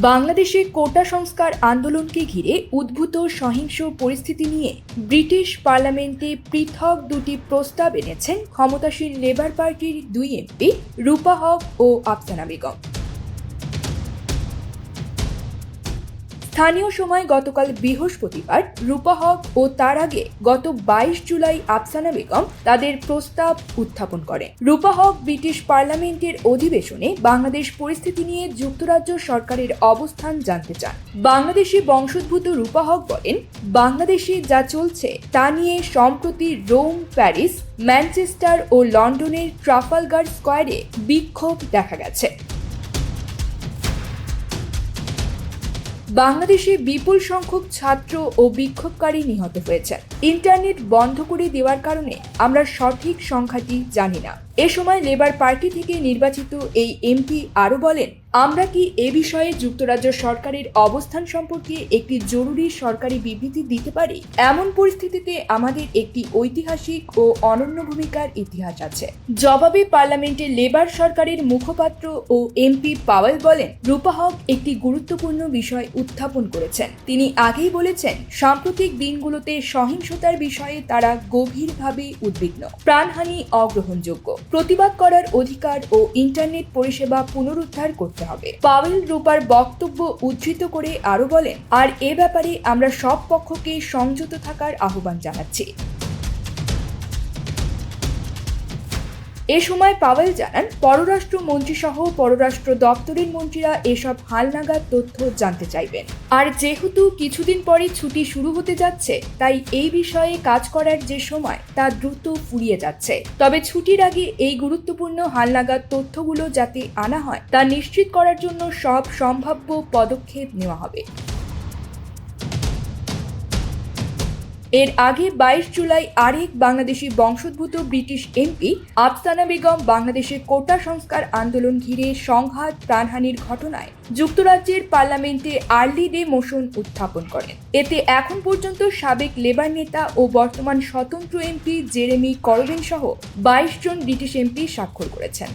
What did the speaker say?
বাংলাদেশে কোটা সংস্কার আন্দোলনকে ঘিরে উদ্ভূত সহিংস পরিস্থিতি নিয়ে ব্রিটিশ পার্লামেন্টে পৃথক দুটি প্রস্তাব এনেছেন ক্ষমতাসীন লেবার পার্টির দুই এমপি রূপা হক ও আফসানা বেগম। স্থানীয় সময় গতকাল বৃহস্পতিবার রূপা হক ও তার আগে গত বাইশ জুলাই আফসানা বেগম তাদের প্রস্তাব উত্থাপন করে। রূপা হক ব্রিটিশ পার্লামেন্টের অধিবেশনে বাংলাদেশ পরিস্থিতি নিয়ে যুক্তরাজ্য সরকারের অবস্থান জানতে চান। বাংলাদেশি বংশোদ্ভূত রূপা হক বলেন, বাংলাদেশে যা চলছে তা নিয়ে সম্প্রতি রোম, প্যারিস, ম্যানচেস্টার ও লন্ডনের ট্রাফালগার স্কোয়ারে বিক্ষোভ দেখা গেছে। বাংলাদেশে বিপুল সংখ্যক ছাত্র ও বিক্ষোভকারী নিহত হয়েছে। ইন্টারনেট বন্ধ করে দেওয়ার কারণে আমরা সঠিক সংখ্যাটি জানি না। এ সময় লেবার পার্টি থেকে নির্বাচিত এই এমপি আরও বলেন আমরা কি এ বিষয়ে যুক্তরাজ্য সরকারের অবস্থান সম্পর্কে একটি জরুরি সরকারি বিবৃতি দিতে পারি? এমন পরিস্থিতিতে আমাদের একটি ঐতিহাসিক ও অনন্য ভূমিকার ইতিহাস আছে। জবাবে পার্লামেন্টে লেবার সরকারের মুখপাত্র ও এমপি পাওয়েল বলেন, রূপা হক একটি গুরুত্বপূর্ণ বিষয় উত্থাপন করেছেন। তিনি আগেই বলেছেন, সাম্প্রতিক দিনগুলোতে সহিংসতার বিষয়ে তারা গভীরভাবে উদ্বিগ্ন। প্রাণহানি অগ্রহণযোগ্য। প্রতিবাদ করার অধিকার ও ইন্টারনেট পরিষেবা পুনরুদ্ধার করতে হবে। পাওয়েল রূপার বক্তব্য উদ্ধৃত করে আরও বলেন, আর এ ব্যাপারে আমরা সব পক্ষকে সংযত থাকার আহ্বান জানাচ্ছি। এ সময় পাওয়েল জানান, পররাষ্ট্র মন্ত্রী সহ পররাষ্ট্র দপ্তরের মন্ত্রীরা এসব হালনাগাদ তথ্য জানতে চাইবেন। আর যেহেতু কিছুদিন পরে ছুটি শুরু হতে যাচ্ছে, তাই এই বিষয়ে কাজ করার যে সময়, তা দ্রুত ফুরিয়ে যাচ্ছে। তবে ছুটির আগে এই গুরুত্বপূর্ণ হালনাগাদ তথ্যগুলো যাতে আনা হয়, তা নিশ্চিত করার জন্য সব সম্ভাব্য পদক্ষেপ নেওয়া হবে। এর আগে বাইশ জুলাই আরেক বাংলাদেশি বংশোদ্ভূত ব্রিটিশ এমপি আফসানা বেগম বাংলাদেশের কোটা সংস্কার আন্দোলন ঘিরে সংঘাত, প্রাণহানির ঘটনায় যুক্তরাজ্যের পার্লামেন্টে আর্লি ডে মোশন উত্থাপন করেন। এতে এখন পর্যন্ত সাবেক লেবার নেতা ও বর্তমান স্বতন্ত্র এমপি জেরেমি করবেন সহ বাইশ জন ব্রিটিশ এমপি স্বাক্ষর করেছেন।